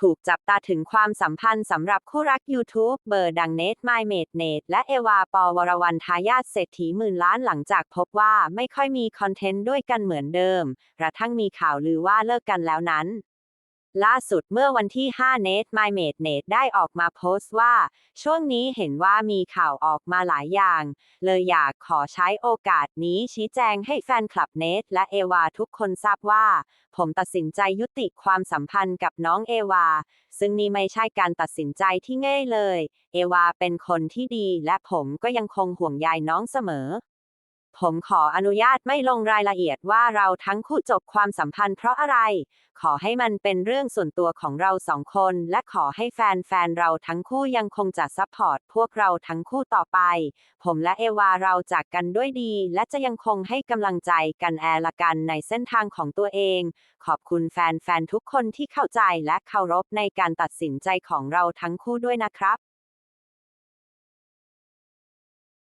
ถูกจับตาถึงความสัมพันธ์สำหรับคู่รัก YouTube เบอร์ดังเนทไมเมดเนทและเอวาปอวรวันทายาทเศรษฐีหมื่นล้านหลังจากพบว่าไม่ค่อยมีคอนเทนต์ด้วยกันเหมือนเดิมกระทั่งมีข่าวลือว่าเลิกกันแล้วนั้น ล่าสุดเมื่อวันที่ 5 เนทไมเมดเนทได้ออกมาโพสต์ว่า ช่วงนี้เห็นว่ามีข่าวออกมาหลายอย่าง เลยอยากขอใช้โอกาสนี้ชี้แจงให้แฟนคลับเนทและเอวาทุกคนทราบว่า ผมตัดสินใจยุติความสัมพันธ์กับน้องเอวา ซึ่งนี่ไม่ใช่การตัดสินใจที่ง่ายเลย เอวาเป็นคนที่ดีและผมก็ยังคงห่วงใยน้องเสมอ ผมขออนุญาตไม่ลงรายละเอียดว่าเราทั้งคู่จบความสัมพันธ์เพราะอะไร ขอให้มันเป็นเรื่องส่วนตัวของเราสองคน และขอให้แฟนๆ เราทั้งคู่ยังคงจะซัพพอร์ตพวกเราทั้งคู่ต่อไป ผมและเอวาเราจากกันด้วยดี และจะยังคงให้กำลังใจกันแอละกันในเส้นทางของตัวเอง ขอบคุณแฟนๆ ทุกคนที่เข้าใจและเคารพในการตัดสินใจของเราทั้งคู่ด้วยนะครับ